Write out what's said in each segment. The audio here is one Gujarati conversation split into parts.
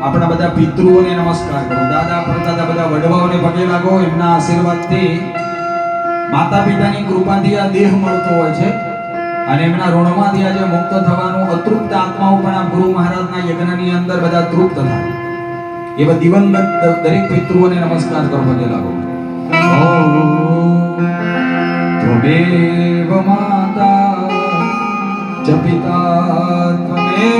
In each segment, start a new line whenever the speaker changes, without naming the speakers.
આપણા બધા પિતૃઓને નમસ્કાર કરો. દાદા, પરદાદા બધા વડવાઓને પગે લાગો. એમના આશીર્વાદથી માતા પિતાની કૃપાથી આ દેહ મળતો હોય છે અને એમના ઋણમાંથી આજે મુક્ત થવાનું અતૃપ્ત આત્માઓ પણ આ ગુરુ મહારાજના યજ્ઞની અંદર બધા તૃપ્ત થાય. એવા દિવંગત દરેક પિતૃઓને નમસ્કાર કરો પગે લાગો. માતા ચ પિતા ત્વમેવ ત્વમેવ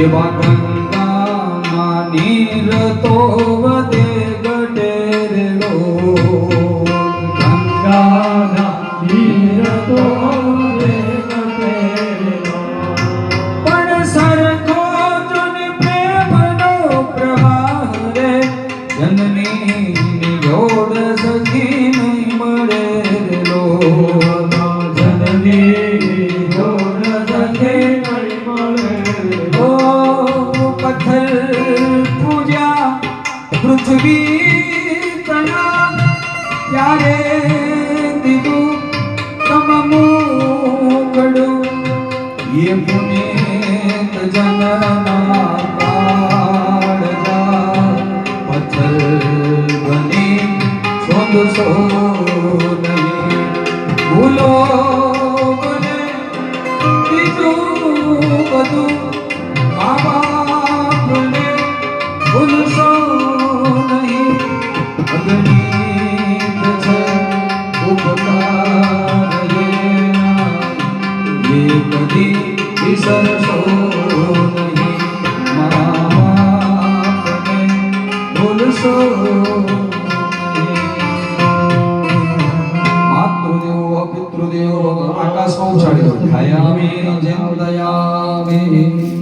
એવા ગંગાના નીર તો વધે ગટેરલો ગંગાના નીર તો જનની જોડ સખી નહીં મળે લો પૃથ્વી તના ત્યારે દીધું તમ મોકડું એ પુનિત જનના પથર બની સોદ સો નહીં ભૂલો આકાશમાં જેમ દયા જિંદયામી